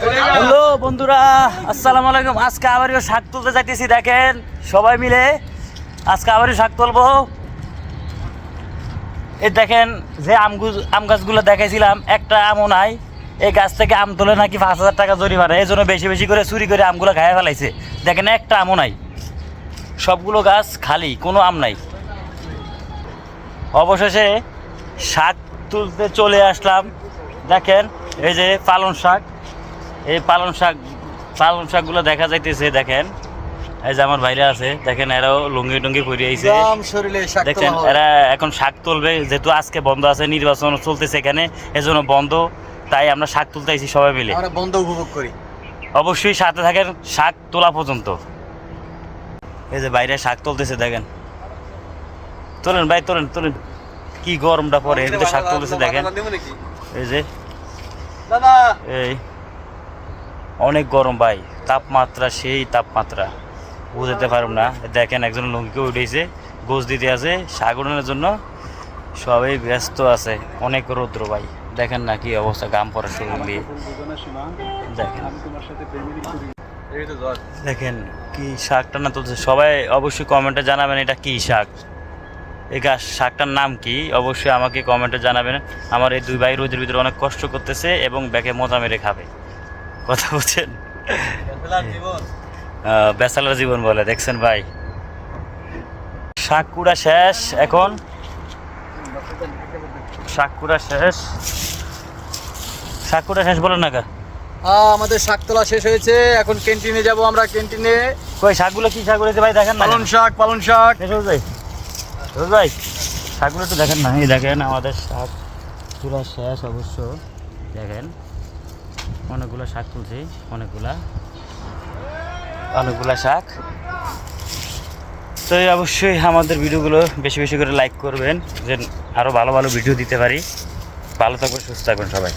Hello বন্ধুরা, আসসালামু আলাইকুম। আজকে আবারও শাক তুলতে যাইতেছি, দেখেন, সবাই মিলে আজকে আবারও শাক তুলবো। এই দেখেন, যে আম আম গাছগুলো দেখাইছিলাম, একটা আমও নাই। এই গাছ থেকে আম তুলে নাকি পাঁচ হাজার টাকা জরিমানা। এই জন্য বেশি বেশি করে চুরি করে আমগুলো খাইয়া ফেলাইছে। দেখেন, একটা আমও নাই। সবগুলো গাছ খালি, কোনো আম নাই। অবশেষে শাক তুলতে চলে আসলাম। দেখেন, এই যে পালং শাক। এই পালং শাক পালং শাকগুলো দেখা যাইতেছে দেখেন। এই যে আমার বাইরে আছে দেখেন এরাও লুঙ্গি টুঙ্গি পরে আইছে। দেখছেন? এরা এখন শাক তুলবে যেহেতু আজকে বন্ধ আছে নির্বাচন চলতেছে এখানে এজন্য বন্ধ তাই আমরা শাক তুলতে আইছি সবাই মিলে। আমরা বন্ধ উপভোগ করি। অবশ্যই সাথে থাকেন শাক তোলা পর্যন্ত। এই যে বাইরে শাক তুলতেছে দেখেন। তোলেন ভাই তোলেন তোলেন। কি গরমটা পরে এদিকে শাক তুলতেছে দেখেন। এই যে। দাদা! এই। অনেক গরম ভাই, তাপমাত্রা সেই তাপমাত্রা। বুঝতে পারব না। দেখেন একজন লুঙ্গিকে উঠেছে গোছ দিতে আছে উঠানোর জন্য সবাই ব্যস্ত আছে। অনেক রৌদ্র ভাই। দেখেন না কি অবস্থা, গাম পড়া শুরু দিয়ে দেখেন। দেখেন কি শাকটা না তুলছে। সবাই অবশ্যই কমেন্টে জানাবেন এটা কি শাক। এই গাছ, শাকটার নাম কি? অবশ্যই আমাকে কমেন্টে জানাবেন। আমার এই দুই ভাই রোদের ভিতরে অনেক কষ্ট করতেছে এবং ব্যাকে মজা মেরে খাবে। কথা বলছেন? বেসালার জীবন। বলে দেখছেন ভাই। শাক কুড়া শেষ এখন? শাক কুড়া শেষ। শাক কুড়া শেষ বলেন না আমাদের শাক তোলা শেষ হয়েছে এখন ক্যান্টিনে যাব আমরা ক্যান্টিনে। কই শাকগুলো কি শাক হয়েছে ভাই দেখেন না পালন শাক পালন শাক। রোজ ভাই? শাকগুলো তো দেখেন না এই দেখেন আমাদের শাক পুরো শেষ অবশ্য। দেখেন। অনেকগুলো শাক তুলছি, অনেকগুলা। অনেকগুলা শাক। তো অবশ্যই আমাদের ভিডিওগুলো বেশি বেশি করে লাইক করবেন যে আরও ভালো ভালো ভিডিও দিতে পারি। ভালো থাকবেন, সুস্থ থাকবেন সবাই।